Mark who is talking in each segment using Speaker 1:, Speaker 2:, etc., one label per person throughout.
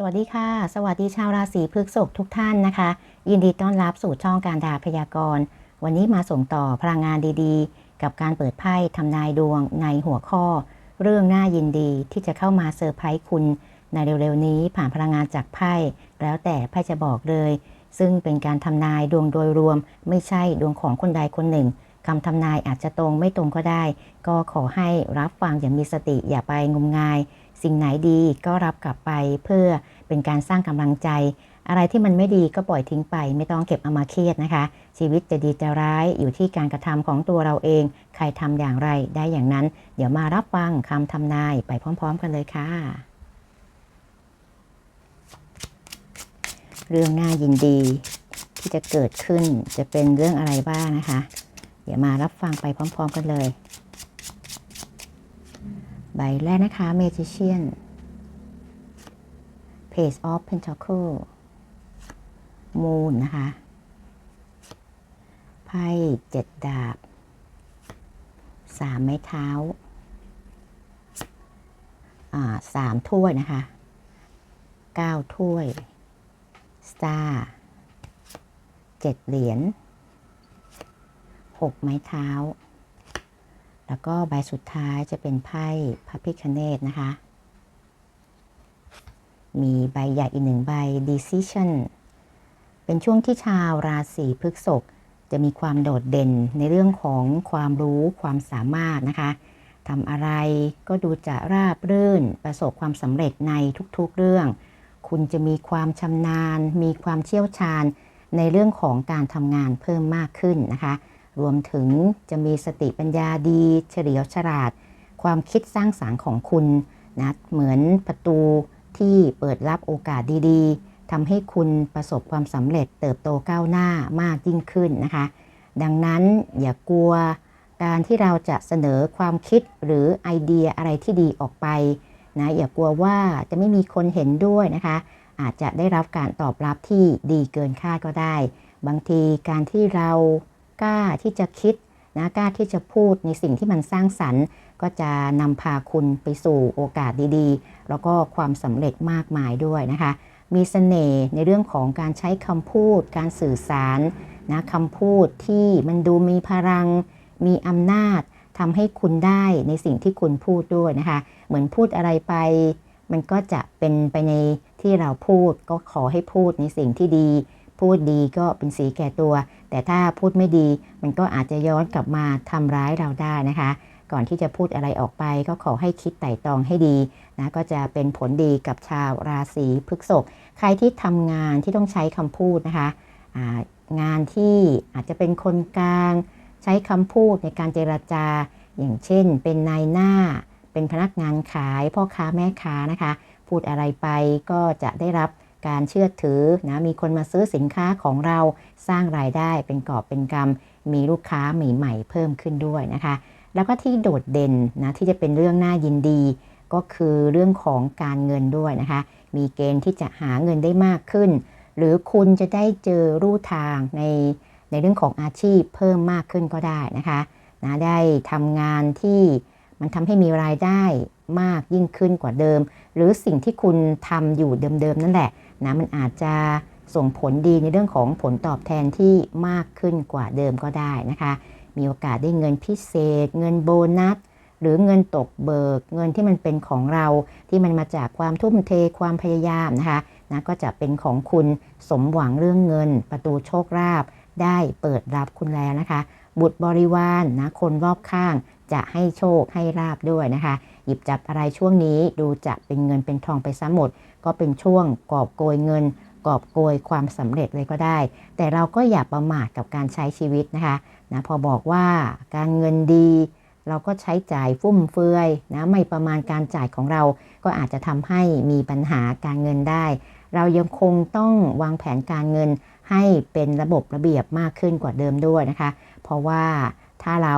Speaker 1: สวัสดีค่ะ สวัสดีชาวราศีพฤษภทุกท่านนะคะ ยินดีต้อนรับสู่ช่องการดาพยากรณ์ วันนี้มาส่งต่อพลังงานดีๆ กับการเปิดไพ่ทำนายดวงในหัวข้อ เรื่องน่ายินดีที่จะเข้ามาเซอร์ไพรส์คุณในเร็วๆนี้ผ่านพลังงานจากไพ่แล้วแต่ไพ่จะบอกเลย ซึ่งเป็นการทำนายดวงโดยรวม ไม่ใช่ดวงของคนใดคนหนึ่งคำทำนายอาจจะตรงไม่ตรงก็ได้ ก็ขอให้รับฟังอย่างมีสติอย่าไปงมงาย สิ่งไหนดีก็รับกลับไปเพื่อเป็นการสร้างกำลังใจ อะไรที่มันไม่ดีก็ปล่อยทิ้งไป ไม่ต้องเก็บเอามาเครียดนะคะ ชีวิตจะดีจะร้ายอยู่ที่การกระทำของตัวเราเอง ใครทำอย่างไรได้อย่างนั้น เดี๋ยวมารับฟังคำทำนายไปพร้อม ๆ กันเลยค่ะ เรื่องน่ายินดีที่จะเกิดขึ้นจะเป็นเรื่องอะไรบ้างนะคะ เดี๋ยวมารับฟังไปพร้อม ๆ กันเลย ใบแรกนะคะ Magician Page of Pentacle Moon นะคะ ไพ่เจ็ดดาบสามไม้เท้าอ่าสามถ้วยนะคะเก้าถ้วย สตาร์เจ็ดเหรียญหกไม้เท้า แล้วก็ใบสุดท้ายจะเป็นไพ่พระพิคเนตนะคะ มีใบใหญ่อีกหนึ่งใบ decision เป็นช่วงที่ชาวราศีพฤษภจะมีความโดดเด่นในเรื่องของความรู้ความสามารถนะคะทำอะไรก็ดูจะราบรื่น ประสบความสำเร็จในทุกๆเรื่อง คุณจะมีความชำนาญ มีความเชี่ยวชาญ ในเรื่องของการทำงานเพิ่มมากขึ้นนะคะ รวมถึงจะมีสติปัญญาดี เฉลียวฉลาด ความคิดสร้างสารรค์ของคุณนะเหมือนประตูที่เปิดรับโอกาสดีๆทำให้คุณประสบความสำเร็จเติบโตก้าวหน้ามากยิ่งขึ้นนะคะ ดังนั้นอย่ากลัวการที่เราจะเสนอความคิดหรือไอเดียอะไรที่ดีออกไปนะอย่ากลัวว่าจะไม่มีคนเห็นด้วยนะคะ อาจจะได้รับการตอบรับที่ดีเกินคาดก็ได้ บางทีการที่เรา กล้าที่จะคิดนะกล้าที่จะพูดในสิ่งที่มันสร้างสรรค์ ก็จะนำพาคุณไปสู่โอกาสดีๆ แล้วก็ความสำเร็จมากมายด้วยนะคะ มีเสน่ห์ในเรื่องของการใช้คำพูด การสื่อสารนะคำพูดที่มันดูมีพลัง มีอำนาจทำให้คุณได้ในสิ่งที่คุณพูดด้วยนะคะ เหมือนพูดอะไรไป มันก็จะเป็นไปในที่เราพูดก็ขอให้พูดในสิ่งที่ดี พูดดีก็เป็นสีแก่ตัว แต่ถ้าพูดไม่ดี มันก็อาจจะย้อนกลับมาทำร้ายเราได้นะคะ ก่อนที่จะพูดอะไรออกไป ก็ขอให้คิดไต่ตองให้ดีนะก็จะเป็นผลดีกับชาวราศีพฤษภใครที่ทำงานที่ต้องใช้คำพูดนะคะงานที่อาจจะเป็นคนกลางใช้คำพูดในการเจรจา อย่างเช่น เป็นนายหน้า เป็นพนักงานขายพ่อค้าแม่ค้านะคะ พูดอะไรไปก็จะได้รับ การเชื่อถือนะมีคนมาซื้อสินค้าของเราสร้างรายได้เป็นกอบเป็นกำมีลูกค้าใหม่ๆเพิ่มขึ้นด้วยนะคะ แล้วก็ที่โดดเด่นนะที่จะเป็นเรื่องน่ายินดี ก็คือเรื่องของการเงินด้วยนะคะ มีเกณฑ์ที่จะหาเงินได้มากขึ้น หรือคุณจะได้เจอรูทางในในเรื่องของอาชีพเพิ่มมากขึ้นก็ได้นะคะนะได้ทำงานที่มันทำให้มีรายได้มากยิ่งขึ้นกว่าเดิม หรือสิ่งที่คุณทำอยู่เดิมๆนั่นแหละ นะมันอาจจะส่งผลดีในเรื่องของผลตอบแทนที่มากขึ้นกว่าเดิมก็ได้นะคะ มีโอกาสได้เงินพิเศษ เงินโบนัส หรือเงินตกเบิก เงินที่มันเป็นของเราที่มันมาจากความทุ่มเทความพยายามนะคะนะก็จะเป็นของคุณสมหวังเรื่องเงิน ประตูโชคลาภได้เปิดรับคุณแล้วนะคะ บุตรบริวารนนะคนรอบข้างจะให้โชคให้ลาบด้วยนะคะ หยิบจับอะไรช่วงนี้ดูจะเป็นเงินเป็นทองไปซะหมด ก็เป็นช่วงกอบโกยเงิน กอบโกยความสำเร็จเลยก็ได้ แต่เราก็อย่าประมาทกับการใช้ชีวิตนะคะนะพอบอกว่าการเงินดีเราก็ใช้จ่ายฟุ่มเฟือยนะไม่ประมาณการจ่ายของเรา ก็อาจจะทำให้มีปัญหาการเงินได้ เรายังคงต้องวางแผนการเงินให้เป็นระบบระเบียบมากขึ้นกว่าเดิมด้วยนะคะ เพราะว่าถ้าเรา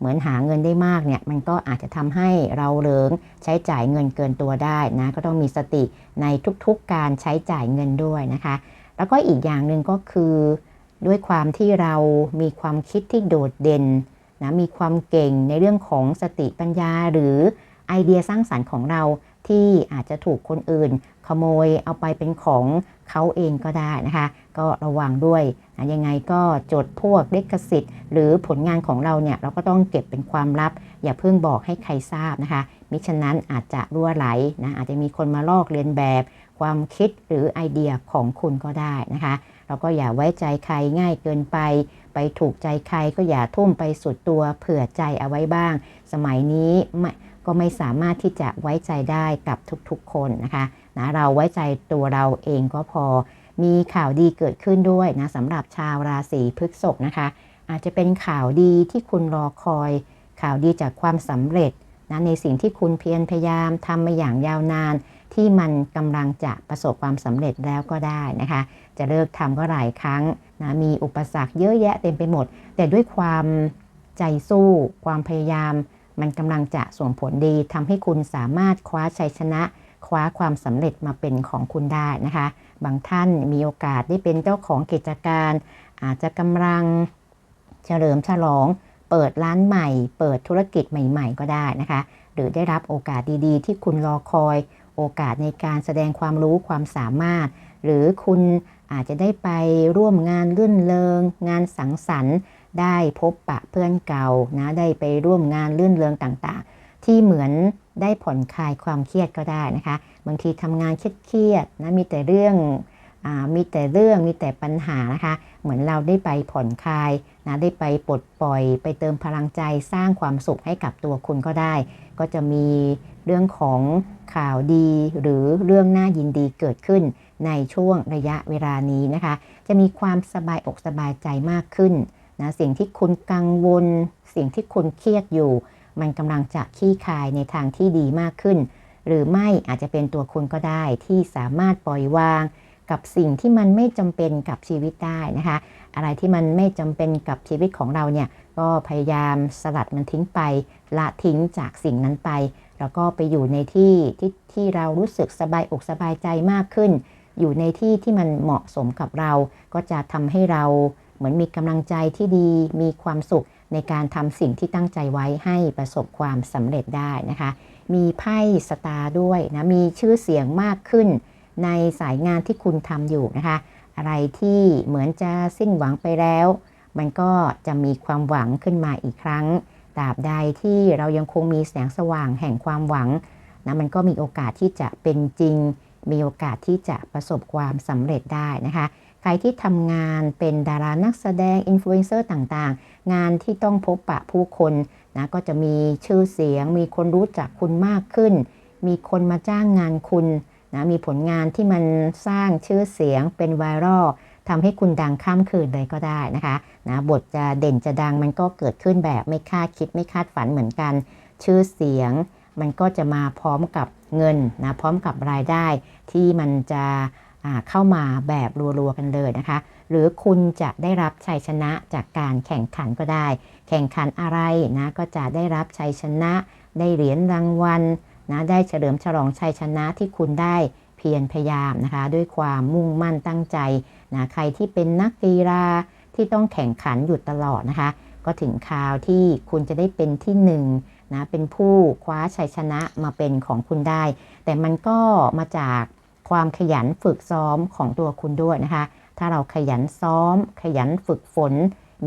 Speaker 1: เหมือนหาเงินได้มากเนี่ยมันก็อาจจะทำให้เราเลิงใช้จ่ายเงินเกินตัวได้นะก็ต้องมีสติในทุกๆการใช้จ่ายเงินด้วยนะคะ แล้วก็อีกอย่างหนึ่งก็คือ ด้วยความที่เรามีความคิดที่โดดเด่นนะมีความเก่งในเรื่องของสติปัญญาหรือไอเดียสร้างสรรค์ของเรา ที่อาจจะถูกคนอื่น ขโมยเอาไปเป็นของเขาเองก็ได้นะคะ ก็ระวังด้วยนะยังไงก็จดพวกลิขสิทธิ์ หรือผลงานของเราเนี่ยเราก็ต้องเก็บเป็นความลับ อย่าเพิ่งบอกให้ใครทราบนะคะ มิฉะนั้นอาจจะรั่วไหลนะอาจจะมีคนมาลอกเลียนแบบ ความคิดหรือไอเดียของคุณก็ได้นะคะเราก็อย่าไว้ใจใครง่ายเกินไป ไปถูกใจใครก็อย่าทุ่มไปสุดตัวเผื่อใจเอาไว้บ้าง สมัยนี้ไม่ ก็ไม่สามารถที่จะไว้ใจได้กับทุกๆคนนะคะนะเราไว้ใจตัวเราเองก็พอ มีข่าวดีเกิดขึ้นด้วยนะสำหรับชาวราศีพฤษภนะคะ อาจจะเป็นข่าวดีที่คุณรอคอย ข่าวดีจากความสำเร็จนะในสิ่งที่คุณเพียรพยายามทำมาอย่างยาวนาน ที่มันกำลังจะประสบความสำเร็จแล้วก็ได้นะคะ จะเลิกทำก็หลายครั้งนะมีอุปสรรคเยอะแยะเต็มไปหมด แต่ด้วยความใจสู้ความพยายาม มันกำลังจะส่งผลดีทำให้คุณสามารถคว้าชัยชนะ คว้าความสำเร็จมาเป็นของคุณได้นะคะ บางท่านมีโอกาสได้เป็นเจ้าของกิจการ อาจจะกำลังเฉลิมฉลอง เปิดร้านใหม่ เปิดธุรกิจใหม่ ๆ ก็ได้นะคะ หรือได้รับโอกาสดีๆ ที่คุณรอคอย โอกาสในการแสดงความรู้ความสามารถ หรือคุณอาจจะได้ไปร่วมงานรื่นเริงงานสังสรรค์ ได้พบปะเพื่อนเก่านะได้ไปร่วมงานรื่นเริงต่างๆ ที่เหมือนได้ผ่อนคลายความเครียดก็ได้นะคะ บางทีทำงานเครียดๆนะมีแต่เรื่องอามีแต่เรื่องมีแต่ปัญหานะคะ เหมือนเราได้ไปผ่อนคลายนะได้ไปปลดปล่อย ไปเติมพลังใจสร้างความสุขให้กับตัวคุณก็ได้ ก็จะมีเรื่องของข่าวดีหรือเรื่องน่ายินดีเกิดขึ้นในช่วงระยะเวลานี้นะคะ จะมีความสบายอกสบายใจมากขึ้น นะสิ่งที่คุณกังวล สิ่งที่คุณเครียดอยู่ มันกำลังจะขี้คายในทางที่ดีมากขึ้น หรือไม่อาจจะเป็นตัวคุณก็ได้ที่สามารถปล่อยวาง กับสิ่งที่มันไม่จำเป็นกับชีวิตได้นะคะ อะไรที่มันไม่จำเป็นกับชีวิตของเราเนี่ยก็พยายามสลัดมันทิ้งไป ละทิ้งจากสิ่งนั้นไป แล้วก็ไปอยู่ในที่ที่ที่เรารู้สึกสบายอกสบายใจมากขึ้น อยู่ในที่ที่มันเหมาะสมกับเราก็จะทำให้เรา เหมือนมีกำลังใจที่ดี มีความสุขในการทำสิ่งที่ตั้งใจไว้ให้ประสบความสำเร็จได้นะคะ มีไพ่สตาร์ด้วยนะ มีชื่อเสียงมากขึ้น ในสายงานที่คุณทำอยู่นะคะ อะไรที่เหมือนจะสิ้นหวังไปแล้ว มันก็จะมีความหวังขึ้นมาอีกครั้งตราบใดที่เรายังคงมีแสงสว่างแห่งความหวังนะมันก็มีโอกาสที่จะเป็นจริง มีโอกาสที่จะประสบความสำเร็จได้นะคะ ใครที่ทำงานเป็นดารานักแสดงอินฟลูเอนเซอร์ต่างๆ งานที่ต้องพบปะผู้คนนะก็จะมีชื่อเสียง มีคนรู้จักคุณมากขึ้น มีคนมาจ้างงานคุณนะมีผลงานที่มันสร้างชื่อเสียงเป็นไวรัลทำให้คุณดังข้ามคืนเลยก็ได้นะคะนะบทจะเด่นจะดังมันก็เกิดขึ้นแบบไม่คาดคิดไม่คาดฝันเหมือนกัน ชื่อเสียงมันก็จะมาพร้อมกับเงินนะพร้อมกับรายได้ที่มันจะ เข้ามาแบบรัวๆกันเลยนะคะ หรือคุณจะได้รับชัยชนะจากการแข่งขันก็ได้ แข่งขันอะไรนะก็จะได้รับชัยชนะ ได้เหรียญรางวัลนะได้เฉลิมฉลองชัยชนะที่คุณได้เพียรพยายามนะคะ ด้วยความมุ่งมั่นตั้งใจนะใครที่เป็นนักกีฬาที่ต้องแข่งขันอยู่ตลอดนะคะ ก็ถึงคราวที่คุณจะได้เป็นที่หนึ่งนะเป็นผู้คว้าชัยชนะมาเป็นของคุณได้ แต่มันก็มาจาก ความขยันฝึกซ้อมของตัวคุณด้วยนะคะ ถ้าเราขยันซ้อม ขยันฝึกฝน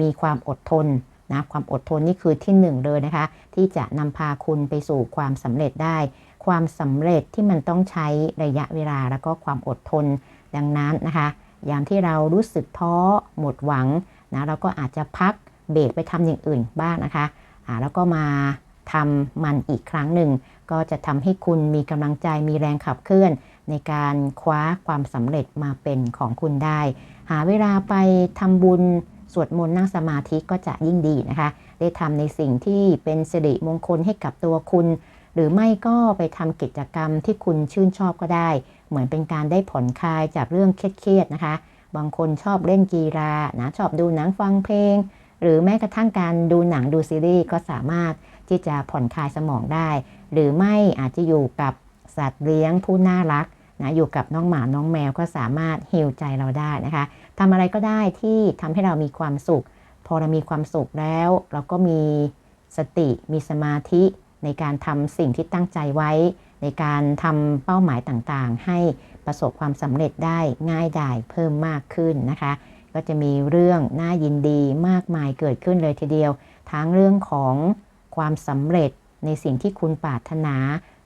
Speaker 1: มีความอดทนนะความอดทนนี่คือที่หนึ่งเลยนะคะ ที่จะนำพาคุณไปสู่ความสำเร็จได้ ความสำเร็จที่มันต้องใช้ระยะเวลาแล้วก็ความอดทน ดังนั้นนะคะยามที่เรารู้สึกท้อหมดหวังนะเราก็อาจจะพักเบรกไปทำอย่างอื่นบ้างนะคะะแล้วก็มาทำมันอีกครั้งหนึ่ง ก็จะทำให้คุณมีกำลังใจมีแรงขับเคลื่อน ในการคว้าความสำเร็จมาเป็นของคุณได้ หาเวลาไปทำบุญสวดมนต์นั่งสมาธิก็จะยิ่งดีนะคะ ได้ทำในสิ่งที่เป็นสิริมงคลให้กับตัวคุณ หรือไม่ก็ไปทำกิจกรรมที่คุณชื่นชอบก็ได้ เหมือนเป็นการได้ผ่อนคลายจากเรื่องเครียดๆนะคะ บางคนชอบเล่นกีฬานะชอบดูหนังฟังเพลง หรือแม้กระทั่งการดูหนังดูซีรีส์ก็สามารถที่จะผ่อนคลายสมองได้ หรือไม่อาจจะอยู่กับ สัตว์เลี้ยงผู้น่ารักนะอยู่กับน้องหมาน้องแมวก็สามารถฮิวใจเราได้นะคะทำอะไรก็ได้ที่ทำให้เรามีความสุข พอเรามีความสุขแล้ว เราก็มีสติมีสมาธิในการทำสิ่งที่ตั้งใจไว้ ในการทำเป้าหมายต่างๆ ให้ประสบความสำเร็จได้ง่ายดายเพิ่มมากขึ้นนะคะ ก็จะมีเรื่องน่ายินดีมากมายเกิดขึ้นเลยทีเดียว ทั้งเรื่องของความสำเร็จในสิ่งที่คุณปรารถนา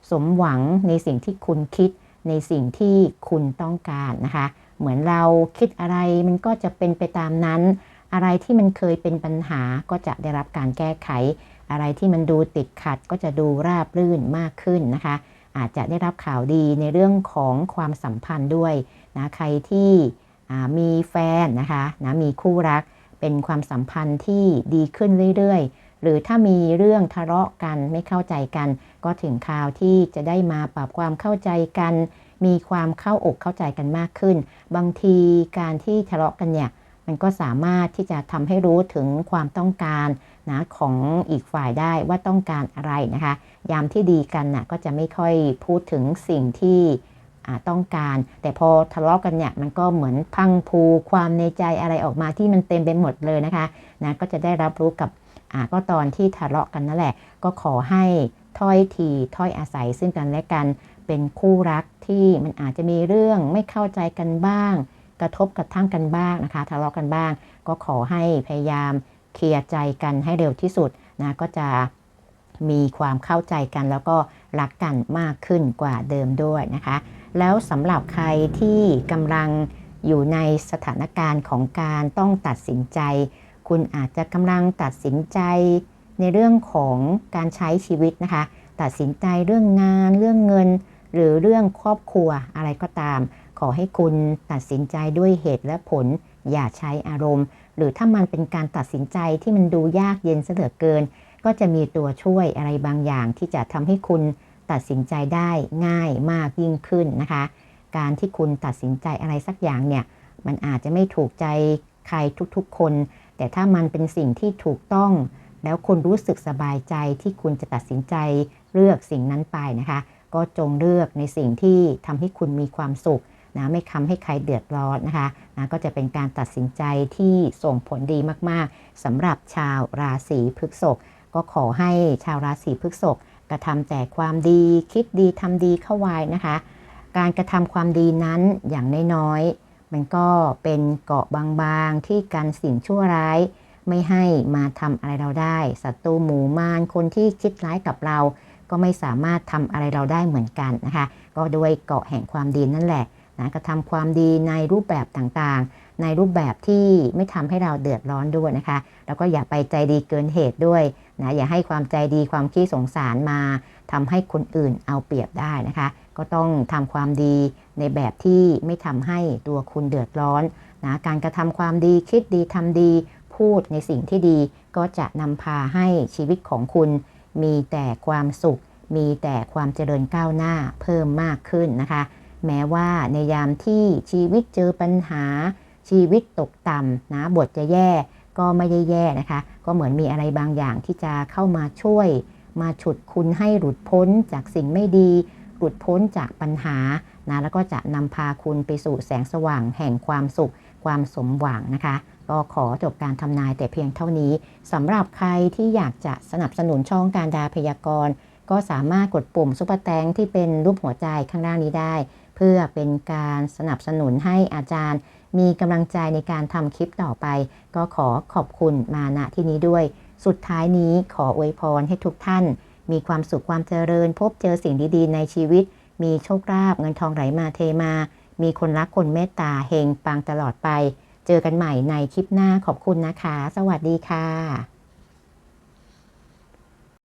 Speaker 1: สมหวังในสิ่งที่คุณคิดในสิ่งที่คุณต้องการนะคะ เหมือนเราคิดอะไรมันก็จะเป็นไปตามนั้น อะไรที่มันเคยเป็นปัญหาก็จะได้รับการแก้ไข อะไรที่มันดูติดขัดก็จะดูราบรื่นมากขึ้นนะคะ อาจจะได้รับข่าวดีในเรื่องของความสัมพันธ์ด้วยนะใครที่มีแฟนนะคะนะมีคู่รักเป็นความสัมพันธ์ที่ดีขึ้นเรื่อยๆ หรือถ้ามีเรื่องทะเลาะกันไม่เข้าใจกัน ก็ถึงคราวที่จะได้มาปรับความเข้าใจกัน มีความเข้าอกเข้าใจกันมากขึ้น บางทีการที่ทะเลาะกันเนี่ยมันก็สามารถที่จะทำให้รู้ถึงความต้องการนะของอีกฝ่ายได้ว่าต้องการอะไรนะคะ ยามที่ดีกันนะก็จะไม่ค่อยพูดถึงสิ่งที่ต้องการ แต่พอทะเลาะกันเนี่ยมันก็เหมือนพังพูความในใจอะไรออกมาที่มันเต็มไปหมดเลยนะคะนะก็จะได้รับรู้กับ ก็ตอนที่ทะเลาะกันนั่นแหละ ก็ขอให้ถ้อยทีถ้อยอาศัยซึ่งกันและกันเป็นคู่รักที่มันอาจจะมีเรื่องไม่เข้าใจกันบ้าง กระทบกระทั่งกันบ้างนะคะทะเลาะกันบ้าง ก็ขอให้พยายามเคลียร์ใจกันให้เร็วที่สุดนะก็จะมีความเข้าใจกันแล้วก็รักกันมากขึ้นกว่าเดิมด้วยนะคะ แล้วสำหรับใครที่กำลังอยู่ในสถานการณ์ของการต้องตัดสินใจ คุณอาจจะกำลังตัดสินใจในเรื่องของการใช้ชีวิตนะคะ ตัดสินใจเรื่องงาน เรื่องเงิน หรือเรื่องครอบครัวอะไรก็ตาม ขอให้คุณตัดสินใจด้วยเหตุและผล อย่าใช้อารมณ์ หรือถ้ามันเป็นการตัดสินใจที่มันดูยากเย็นเสือเกิน ก็จะมีตัวช่วยอะไรบางอย่างที่จะทำให้คุณตัดสินใจได้ง่ายมากยิ่งขึ้นนะคะ การที่คุณตัดสินใจอะไรสักอย่างเนี่ย มันอาจจะไม่ถูกใจใครทุกๆคน แต่ถ้ามันเป็นสิ่งที่ถูกต้อง แล้วคุณรู้สึกสบายใจที่คุณจะตัดสินใจเลือกสิ่งนั้นไปนะคะ ก็จงเลือกในสิ่งที่ทำให้คุณมีความสุขนะไม่ทำให้ใครเดือดร้อนนะคะนะก็จะเป็นการตัดสินใจที่ส่งผลดีมากๆสำหรับชาวราศีพฤษภก็ขอให้ชาวราศีพฤษภกระทำแต่ความดีคิดดีทำดีเข้าไว้นะคะ การกระทำความดีนั้นอย่างน้อยๆ มันก็เป็นเกาะบางๆที่กันสิ่งชั่วร้าย ไม่ให้มาทำอะไรเราได้ศัตรูหมู่มารคนที่คิดร้ายกับเรา ก็ไม่สามารถทำอะไรเราได้เหมือนกันนะคะ ก็ด้วยเกาะแห่งความดีนั่นแหละนะกระทำความดีในรูปแบบต่างๆ ในรูปแบบที่ไม่ทำให้เราเดือดร้อนด้วยนะคะ แล้วก็อย่าไปใจดีเกินเหตุด้วยนะอย่าให้ความใจดีความขี้สงสารมาทำให้คนอื่นเอาเปรียบได้นะคะ ก็ต้องทำความดี ในแบบที่ไม่ทำให้ตัวคุณเดือดร้อนนะการกระทำความดีคิดดีทำดี พูดในสิ่งที่ดี ก็จะนำพาให้ชีวิตของคุณ มีแต่ความสุข มีแต่ความเจริญก้าวหน้าเพิ่มมากขึ้นนะคะ แม้ว่าในยามที่ชีวิตเจอปัญหา ชีวิตตกต่ำนะบทจะแย่ก็ไม่ได้แย่นะคะ ก็เหมือนมีอะไรบางอย่างที่จะเข้ามาช่วย มาฉุดคุณให้หลุดพ้นจากสิ่งไม่ดี หลุดพ้นจากปัญหา นะแล้วก็จะนำพาคุณไปสู่แสงสว่างแห่งความสุข ความสมหวังนะคะ ก็ขอจบการทำนายแต่เพียงเท่านี้สำหรับใครที่อยากจะสนับสนุนช่องการดาพยากรณ์ ก็สามารถกดปุ่มซุปเปอร์แตงที่เป็นรูปหัวใจข้างล่างนี้ได้ เพื่อเป็นการสนับสนุนให้อาจารย์ มีกำลังใจในการทำคลิปต่อไป ก็ขอขอบคุณมาณที่นี้ด้วย สุดท้ายนี้ขออวยพรให้ทุกท่าน มีความสุขความเจริญพบเจอสิ่งดีๆ ในชีวิต มีโชคลาภเงินทองไหลมาเทมา มีคนรักคนเมตตาเฮงปังตลอดไป เจอกันใหม่ในคลิปหน้าขอบคุณนะคะ สวัสดีค่ะ